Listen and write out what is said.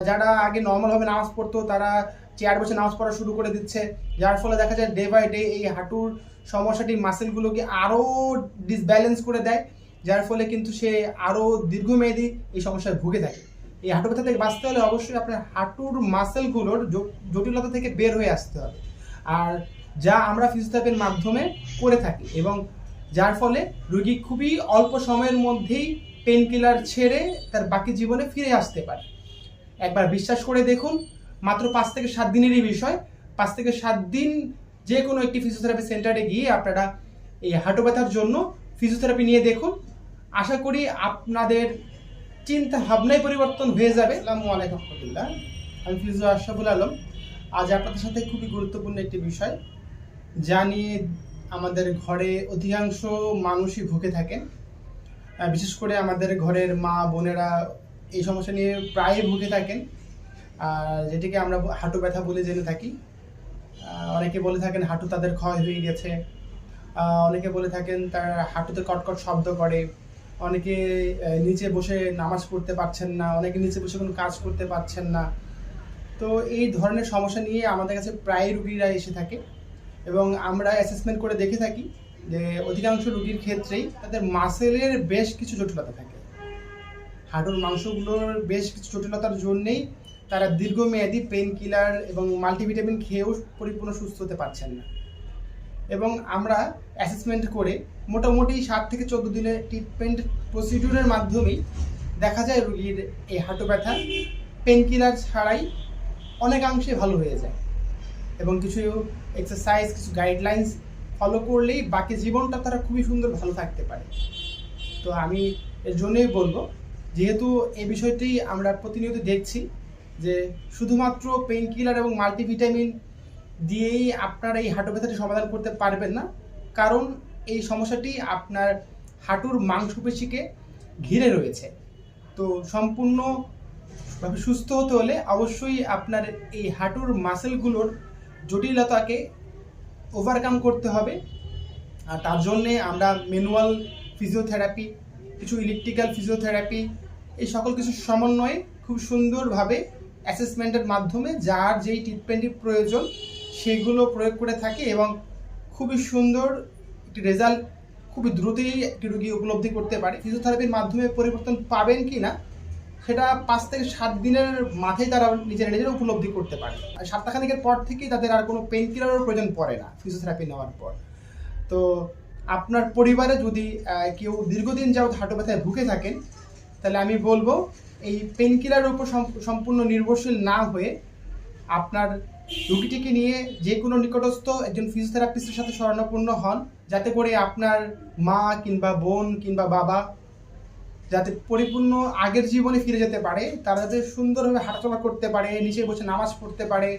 যারা আগে নর্মালভাবে নামাজ পড়তো, তারা চেয়ার বসে নামাজ পড়া শুরু করে দিচ্ছে। যার ফলে দেখা যায় ডে বাই ডে এই হাঁটুর সমস্যাটি মাসেলগুলোকে আরও ডিসব্যালেন্স করে দেয়, যার ফলে কিন্তু সে আরও দীর্ঘমেয়াদী এই সমস্যায় ভুগে থাকে এই হাঁটু ব্যথা থেকে বাঁচতে হলে অবশ্যই আপনার হাঁটুর মাসেলগুলোর জটিলতা থেকে বের হয়ে আসতে হবে। আর যা আমরা ফিজিওথেরাপির মাধ্যমে করে থাকি এবং যার ফলে রোগী খুবই অল্প সময়ের মধ্যেই পেন কিলার ছেড়ে তার বাকি জীবনে ফিরে আসতে পারে। একবার বিশ্বাস করে দেখুন, মাত্র পাঁচ থেকে সাত দিনেরই বিষয়। পাঁচ থেকে সাত দিন যে কোনো একটি ফিজিওথেরাপি সেন্টারে গিয়ে আপনারা এই হাঁটু ব্যথার জন্য ফিজিওথেরাপি নিয়ে দেখুন। আশা করি আপনাদের চিন্তা ভাবনায় পরিবর্তন হয়ে যাবে। আসসালামু আলাইকুম রহমতুল্লাহ। আমি ফিজিও আশরাফুল আলম। আজ আপনাদের সাথে খুবই গুরুত্বপূর্ণ একটি বিষয় যা নিয়ে আমাদের ঘরে অধিকাংশ মানুষই ভুগে থাকেন। বিশেষ করে আমাদের ঘরের মা বোনেরা এই সমস্যা নিয়ে প্রায়ই ভুগে থাকেন। আর যেটিকে আমরা হাঁটু ব্যথা বলে জেনে থাকি। অনেকে বলে থাকেন হাঁটু তাদের ক্ষয় হয়ে গেছে। অনেকে বলে থাকেন তার হাঁটুতে কটকট শব্দ করে। অনেকে নিচে বসে নামাজ পড়তে পারছেন না। অনেকে নিচে বসে কোনো কাজ করতে পারছেন না। তো এই ধরনের সমস্যা নিয়ে আমাদের কাছে প্রায় রুগীরা এসে থাকে এবং আমরা অ্যাসেসমেন্ট করে দেখে থাকি যে অধিকাংশ রুগীর ক্ষেত্রেই তাদের মাসেলের বেশ কিছু জটিলতা থাকে। হাঁটুর মাংসগুলোর বেশ কিছু জটিলতার জন্যেই তারা দীর্ঘমেয়াদী পেন কিলার এবং মাল্টিভিটামিন খেয়েও পরিপূর্ণ সুস্থ হতে পারছেন না। এবং আমরা অ্যাসেসমেন্ট করে মোটামুটি সাত থেকে চোদ্দ দিনের ট্রিটমেন্ট প্রসিডিউরের মাধ্যমেই দেখা যায় রুগীর এই হাঁটু ব্যথা পেন কিলার ছাড়াই অনেকাংশে ভালো হয়ে যায়। এবং কিছু এক্সারসাইজ কিছু গাইডলাইন্স ফলো করলেই বাকি জীবনটা তারা খুবই সুন্দর ভালো থাকতে পারে। তো আমি এর জন্যই বলব যেহেতু এই বিষয়টি আমরা প্রতিনিয়ত দেখছি যে শুধুমাত্র পেইন কিলার এবং মাল্টিভিটামিন দিয়েই আপনারা এই হাঁটু ব্যথাটি সমাধান করতে পারবেন না। কারণ এই সমস্যাটি আপনার হাঁটুর মাংসপেশিকে ঘিরে রয়েছে। তো সম্পূর্ণ ভাবে সুস্থ হতে হলে অবশ্যই আপনার এই হাঁটুর মাসেলগুলোর জটিলতাকে ওভারকাম করতে হবে। আর তার জন্যে আমরা ম্যানুয়াল ফিজিওথেরাপি কিছু ইলেকট্রিক্যাল ফিজিওথেরাপি এই সকল কিছু সমন্বয়ে খুব সুন্দরভাবে অ্যাসেসমেন্টের মাধ্যমে যার যেই ট্রিটমেন্টের প্রয়োজন, সেগুলো প্রয়োগ করে থাকে এবং খুবই সুন্দর একটি রেজাল্ট খুবই দ্রুতই একটি রোগী উপলব্ধি করতে পারে। ফিজিওথেরাপির মাধ্যমে পরিবর্তন পাবেন কি না, সেটা পাঁচ থেকে সাত দিনের মাথায় তারা নিজেরা নিজেরা উপলব্ধি করতে পারে। আর সপ্তাহখানিকের পর থেকেই তাদের আর কোনো পেন কিলারের প্রয়োজন পড়ে না ফিজিওথেরাপি নেওয়ার পর। তো আপনার পরিবারে যদি কেউ দীর্ঘদিন যাবত হাঁটু ব্যথায় ভুগে থাকেন তাহলে আমি বলব, এই পেন কিলারের উপর সম্পূর্ণ নির্ভরশীল না হয়ে আপনার রুগীটিকে নিয়ে যে কোনো নিকটস্থ একজন ফিজিওথেরাপিস্টের সাথে শরণাপন্ন হন, যাতে করে আপনার মা কিংবা বোন কিংবা বাবা যাতে পরিপূর্ণ আগের জীবনে ফিরে যেতে পারে, তারা যাতে সুন্দরভাবে হাঁটাচলা করতে পারে, নিচে বসে নামাজ পড়তে পারে